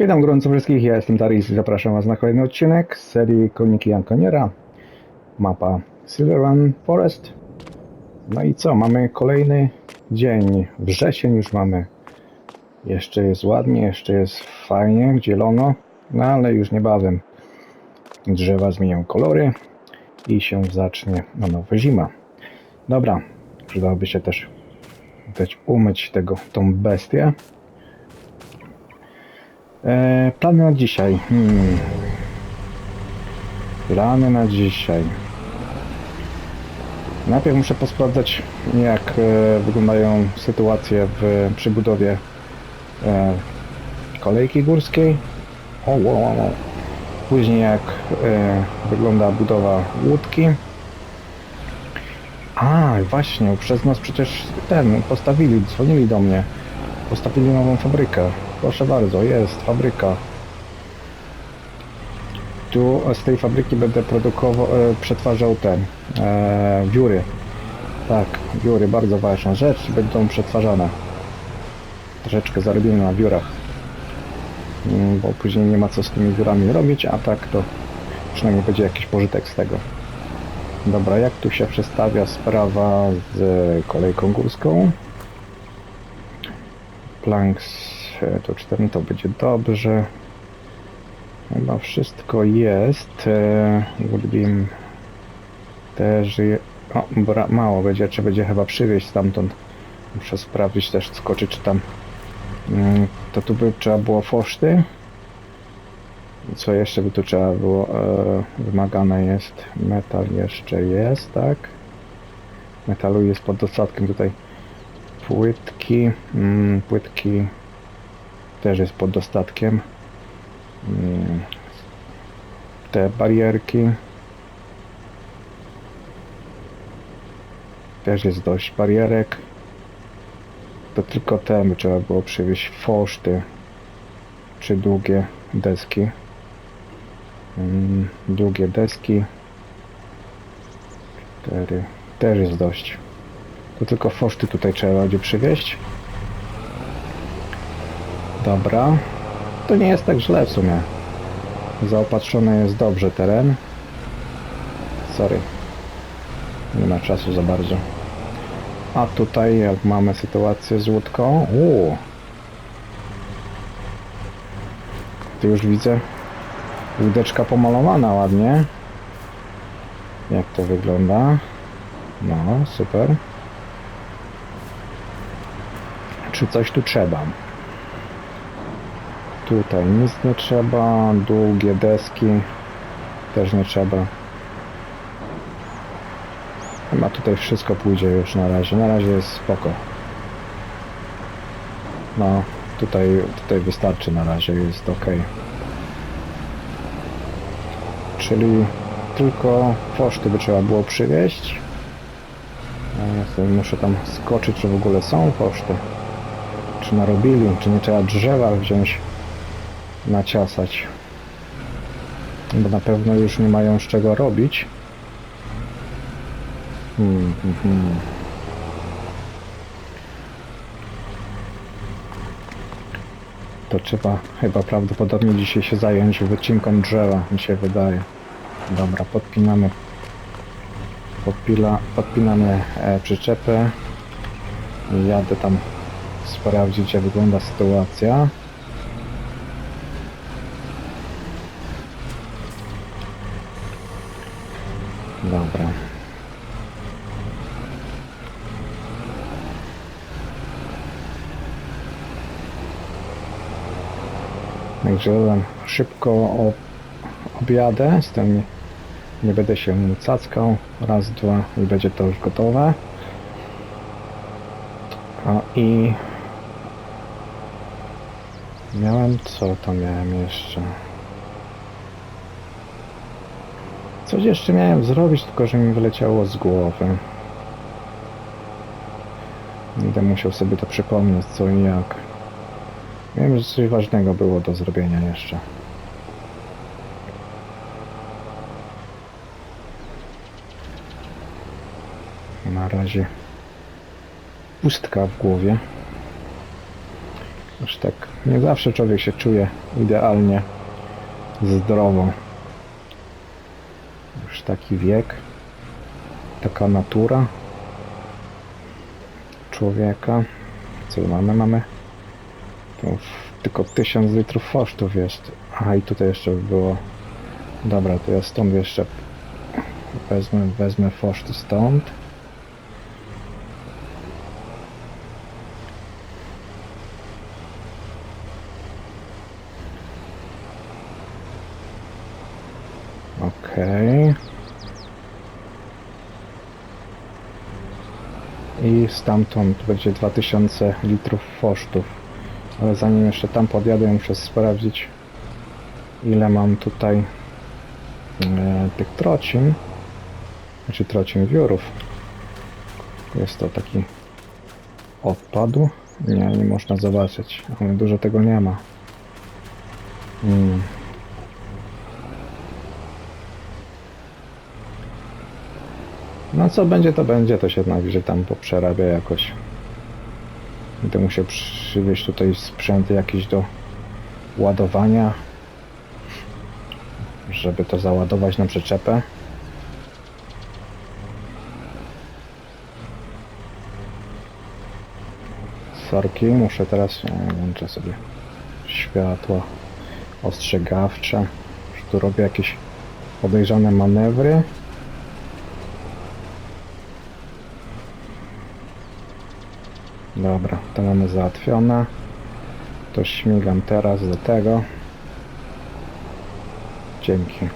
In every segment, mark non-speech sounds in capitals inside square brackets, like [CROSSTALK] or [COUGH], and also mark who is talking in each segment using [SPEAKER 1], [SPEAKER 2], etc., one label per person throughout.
[SPEAKER 1] Witam gorąco wszystkich, ja jestem Darius i zapraszam Was na kolejny odcinek z serii Koniki Jankoniera. Mapa Silverrun Forest. No i co, mamy kolejny dzień, wrzesień już mamy. Jeszcze jest ładnie, jeszcze jest fajnie, zielono, no ale już niebawem drzewa zmienią kolory i się zacznie na nowo zima. Dobra, przydałoby się też umyć tego, tą bestię. E, plany na dzisiaj. Hmm. Plany na dzisiaj. Najpierw muszę posprawdzać, jak e, wyglądają sytuacje w przybudowie e, kolejki górskiej. O. Później jak e, wygląda budowa łódki. A, właśnie, przez nas przecież ten postawili, dzwonili do mnie. Postawili nową fabrykę. Proszę bardzo, jest fabryka. Tu z tej fabryki będę produkował, e, przetwarzał te e, wióry. Tak, wióry, bardzo ważna rzecz, będą przetwarzane. Troszeczkę zarobimy na wiórach. Mm, Bo później nie ma co z tymi wiórami robić, a tak to przynajmniej będzie jakiś pożytek z tego. Dobra, jak tu się przestawia sprawa z kolejką górską? Planks e, to 4 to będzie dobrze. Chyba wszystko jest. E, Woodbeam też je... O, bra... mało będzie, czy będzie chyba przywieźć stamtąd. Muszę sprawdzić też, skoczyć czy tam. Mm, To tu by trzeba było foszty. Co jeszcze by tu trzeba było? E, wymagane jest. Metal jeszcze jest, tak? Metalu jest pod dostatkiem tutaj. Płytki. Mm, płytki też jest pod dostatkiem. Mm, te barierki. Też jest dość barierek. To tylko te by trzeba było przywieźć foszty. Czy długie deski. Mm, długie deski. Cztery. Też jest dość. To tylko foszty tutaj trzeba będzie przywieźć. Dobra. To nie jest tak źle w sumie. Zaopatrzony jest dobrze teren. Sorry. Nie ma czasu za bardzo. A tutaj jak mamy sytuację z łódką. Uuu. Tu już widzę łódeczka pomalowana ładnie. Jak to wygląda? No, super. Czy coś tu trzeba? Tutaj nic nie trzeba, długie deski też nie trzeba. Chyba tutaj wszystko pójdzie już na razie. Na razie jest spoko. No, tutaj, tutaj wystarczy na razie, jest ok. Czyli tylko koszty by trzeba było przywieźć. Ja muszę tam skoczyć, czy w ogóle są koszty. Czy narobili, czy nie trzeba drzewa wziąć, naciasać. Bo na pewno już nie mają z czego robić. Hmm, hmm, hmm. To trzeba chyba prawdopodobnie dzisiaj się zająć wycinką drzewa, mi się wydaje. Dobra, podpinamy podpila, podpinamy e, przyczepę jadę tam sprawdzić jak wygląda sytuacja. Dobra. Także szybko objadę, z tym nie będę się cackał. Raz, dwa i będzie to już gotowe. A i miałem co to miałem jeszcze? Coś jeszcze miałem zrobić, tylko że mi wyleciało z głowy. Będę musiał sobie to przypomnieć co i jak. Wiem, że coś ważnego było do zrobienia jeszcze. Na razie pustka w głowie. Już tak nie zawsze człowiek się czuje idealnie zdrowo. Już taki wiek, taka natura człowieka. Co mamy? Mamy tylko 1000 litrów fosztów jest. Aha, i tutaj jeszcze by było. Dobra, to ja stąd jeszcze wezmę, wezmę foszty stąd. Okej. I stamtąd będzie 2000 litrów fosztów. Ale zanim jeszcze tam podjadę, muszę sprawdzić ile mam tutaj e, tych trocin. Znaczy trocin wiórów. Jest to taki odpadu. Nie, nie można zobaczyć. Ale dużo tego nie ma. Mm. No co będzie, to będzie, to się najwyżej tam poprzerabia jakoś. Będę musiał przywieźć tutaj sprzęty jakieś do ładowania, żeby to załadować na przyczepę. Sorki, muszę teraz, włączę sobie światła ostrzegawcze. Już tu robię jakieś podejrzane manewry. Dobra, to mamy załatwione. To śmigam teraz do tego. Dzięki.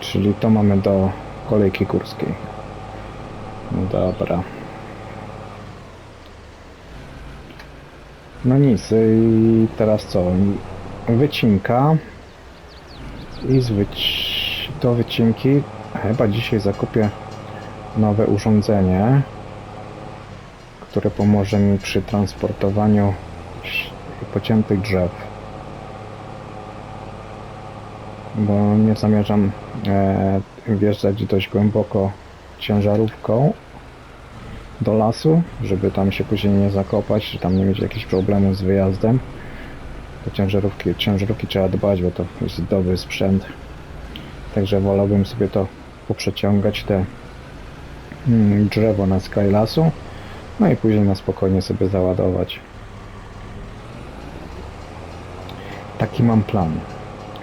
[SPEAKER 1] Czyli to mamy do kolejki górskiej. Dobra. No nic, i teraz co? Wycinka. I z wyci- do wycinki chyba dzisiaj zakupię nowe urządzenie, które pomoże mi przy transportowaniu pociętych drzew. Bo nie zamierzam e, wjeżdżać dość głęboko ciężarówką do lasu, żeby tam się później nie zakopać, czy tam nie mieć jakichś problemów z wyjazdem. Bo ciężarówki, ciężarówki trzeba dbać, bo to jest dobry sprzęt. Także wolałbym sobie to poprzeciągać te drzewo na skraj lasu, no i później na spokojnie sobie załadować. Taki mam plan.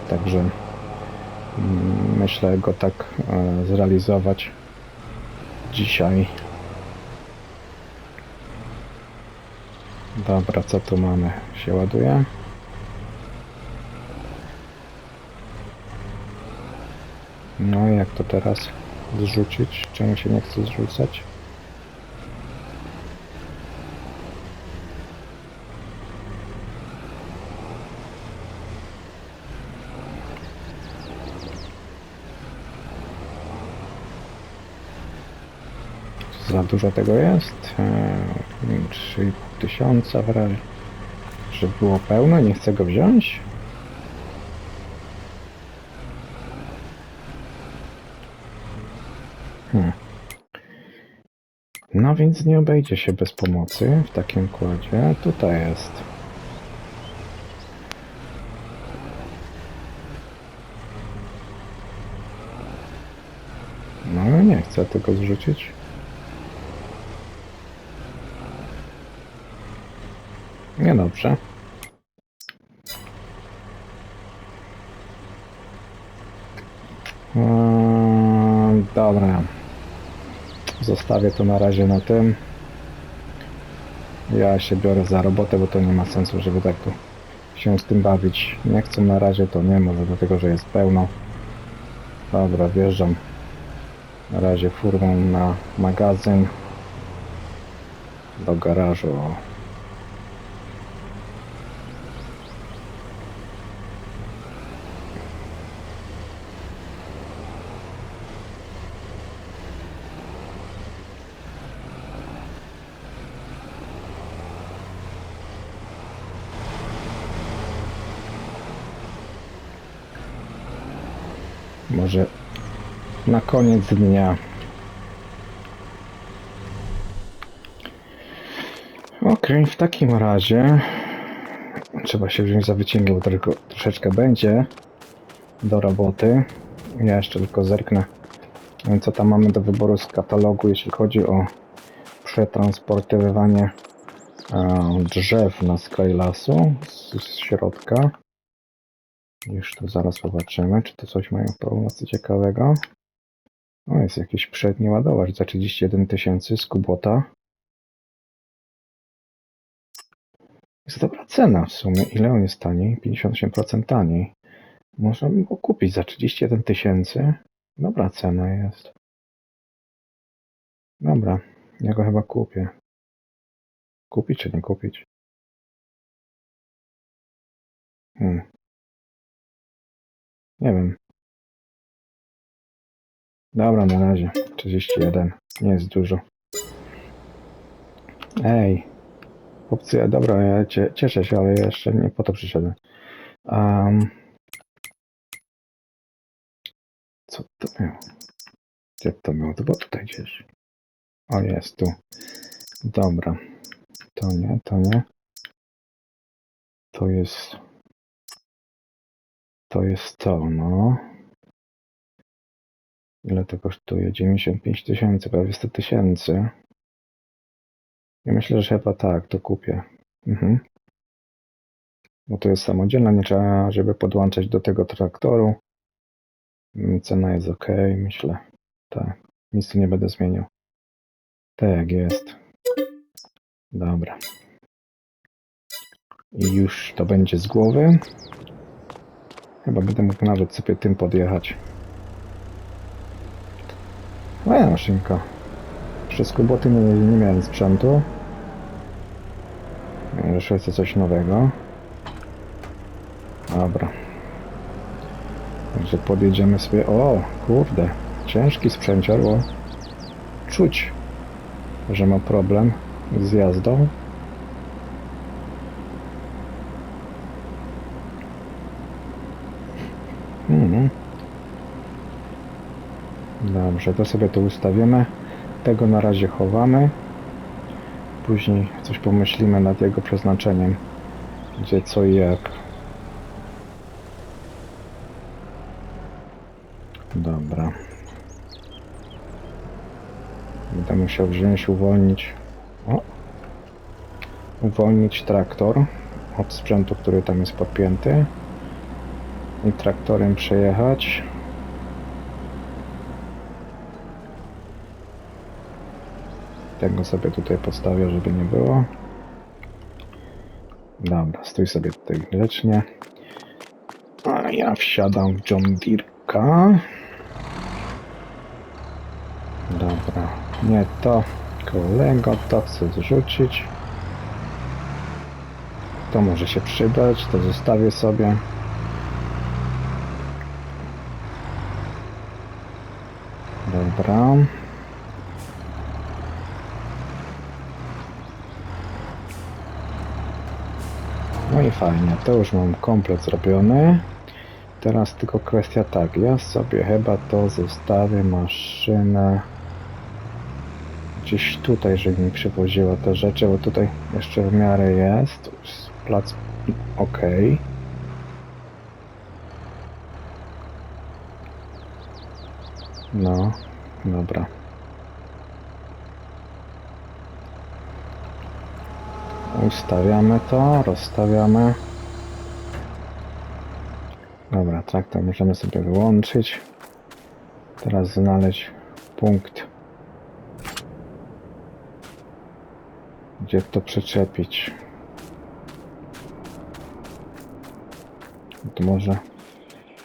[SPEAKER 1] Także mm, myślę go tak e, zrealizować dzisiaj. Dobra, co tu mamy? Się ładuje. No i jak to teraz zrzucić? Czemu się nie chce zrzucać? Za dużo tego jest. Eee, 3,5 tysiąca w razie. Żeby było pełno, nie chcę go wziąć. Hmm. No więc nie obejdzie się bez pomocy w takim kładzie. Tutaj jest. No nie chcę tego zrzucić. Niedobrze. Eee, dobra. Zostawię to na razie na tym. Ja się biorę za robotę, bo to nie ma sensu, żeby tak tu się z tym bawić. Nie chcę na razie, to nie, może dlatego, że jest pełno. Dobra, wjeżdżam na razie furą na magazyn do garażu. Może na koniec dnia. Okej, w takim razie trzeba się wziąć za wycinkę, bo tylko troszeczkę będzie do roboty. Ja jeszcze tylko zerknę, co tam mamy do wyboru z katalogu, jeśli chodzi o przetransportowywanie e, drzew na skraj lasu z środka. Już to zaraz zobaczymy, czy to coś mają w promocji ciekawego. O, jest jakiś przedni ładowacz za 31 tysięcy z Kubota. Jest dobra cena w sumie. Ile on jest taniej? 58% taniej. Można by go kupić za 31 tysięcy. Dobra cena jest. Dobra, ja go chyba kupię. Kupić czy nie kupić? Hmm. Nie wiem. Dobra, na razie. 31. Nie jest dużo. Ej. Opcja, dobra, ja cie, cieszę się, ale jeszcze nie po to przyszedłem. Um, co to miało? Gdzie to miało? To było tutaj gdzieś. O, jest tu. Dobra. To nie, to nie. To jest... To jest to, no. Ile to kosztuje? 95 tysięcy, prawie 100 tysięcy. Ja myślę, że chyba tak, to kupię. Mhm. Bo to jest samodzielna, nie trzeba, żeby podłączać do tego traktoru. Mm, Cena jest ok, myślę. Tak, nic tu nie będę zmieniał. Tak jest. Dobra. I już to będzie z głowy. Chyba będę mógł nawet sobie tym podjechać. Moja maszynka. Przez kuboty nie, nie miałem sprzętu. Jeszcze coś nowego. Dobra. Także podjedziemy sobie. O, kurde. Ciężki sprzęcior, bo czuć, że ma problem z jazdą. Mhm. Dobrze, to sobie to ustawimy. Tego na razie chowamy. Później coś pomyślimy nad jego przeznaczeniem. Gdzie, co i jak. Dobra. Będę musiał wziąć, uwolnić. O! Uwolnić traktor od sprzętu, który tam jest podpięty. I traktorem przejechać. Tego sobie tutaj postawię, żeby nie było. Dobra, stój sobie tutaj grzecznie. A ja wsiadam w John. Dobra, nie to. Kolego, to chcę zrzucić. To może się przydać, to zostawię sobie. Dobra. I fajnie, to już mam komplet zrobiony. Teraz tylko kwestia tak, ja sobie chyba to zostawię maszynę gdzieś tutaj, żeby mi przywoziła te rzeczy, bo tutaj jeszcze w miarę jest. Plac ok. No, dobra. Ustawiamy to, rozstawiamy. Dobra, traktor możemy sobie wyłączyć. Teraz znaleźć punkt, gdzie to przyczepić. To może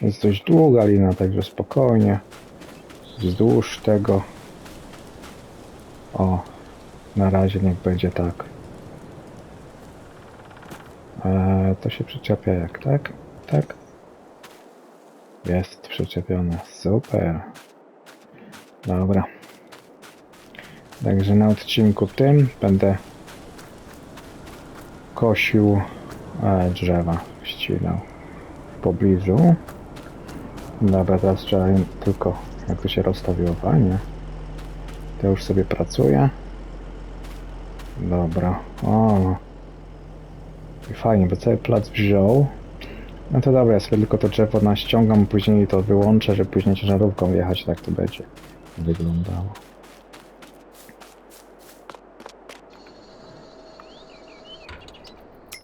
[SPEAKER 1] jest dość długa lina, także spokojnie wzdłuż tego. O, na razie niech będzie tak. To się przyczepia jak tak? Tak? Jest przyczepione. Super. Dobra. Także na odcinku tym będę kosił e, drzewa, ścinał w pobliżu. Dobra, teraz trzeba tylko jak to się rozstawiło fajnie. To już sobie pracuje. Dobra. O. Fajnie, bo cały plac wziął. No to dobra, ja sobie tylko to drzewo naściągam, później to wyłączę, żeby później ciężarówką jechać, tak to będzie wyglądało.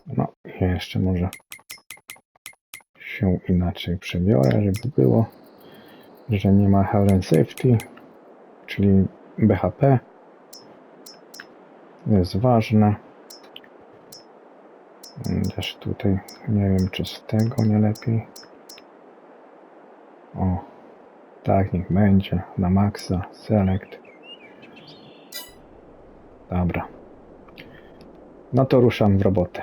[SPEAKER 1] No, jeszcze może się inaczej przebiorę, żeby było, że nie ma health and safety, czyli BHP. Jest ważne. Też tutaj nie wiem, czy z tego nie lepiej. O, tak, niech będzie. Na maksa. Select. Dobra. No to ruszam w robotę.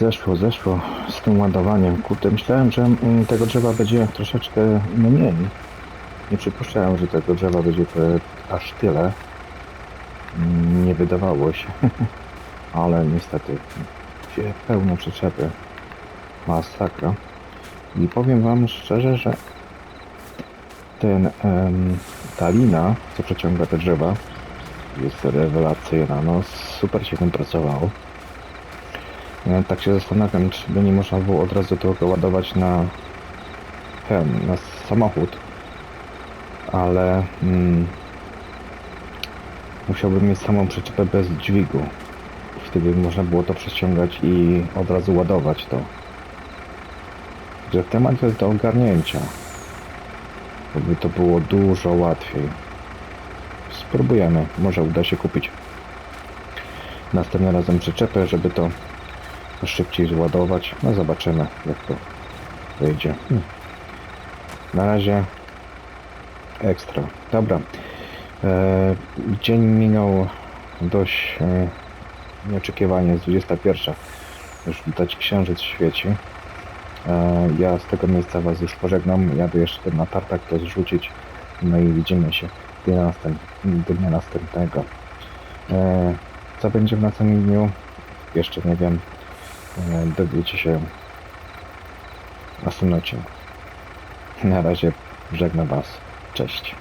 [SPEAKER 1] zeszło, zeszło z tym ładowaniem. Kurde, myślałem, że mm, tego drzewa będzie troszeczkę mniej. Nie przypuszczałem, że tego drzewa będzie aż tyle. Mm, Nie wydawało się. [LAUGHS] Ale niestety, się pełno przyczepy. Masakra. I powiem wam szczerze, że ten, ta lina, co przeciąga te drzewa, jest rewelacyjna. No, super się tym pracowało. Ja tak się zastanawiam, czy by nie można było od razu tego ładować na ten, na samochód. Ale mm, musiałbym mieć samą przyczepę bez dźwigu. Wtedy można było to przeciągać i od razu ładować to. Że temat jest do ogarnięcia. By to było dużo łatwiej. Spróbujemy. Może uda się kupić następnym razem przyczepę, żeby to szybciej zładować. No zobaczymy jak to wyjdzie. Hmm. Na razie ekstra. Dobra. E, dzień minął dość e, nieoczekiwanie. Jest 21. Już widać księżyc świeci. E, ja z tego miejsca Was już pożegnam. Jadę jeszcze na tartak to zrzucić. No i widzimy się dnia, następ, dnia następnego. E, co będzie w następnym dniu? Jeszcze nie wiem. E, dowiecie się następnym odcinku. Na razie żegnam Was. Cześć.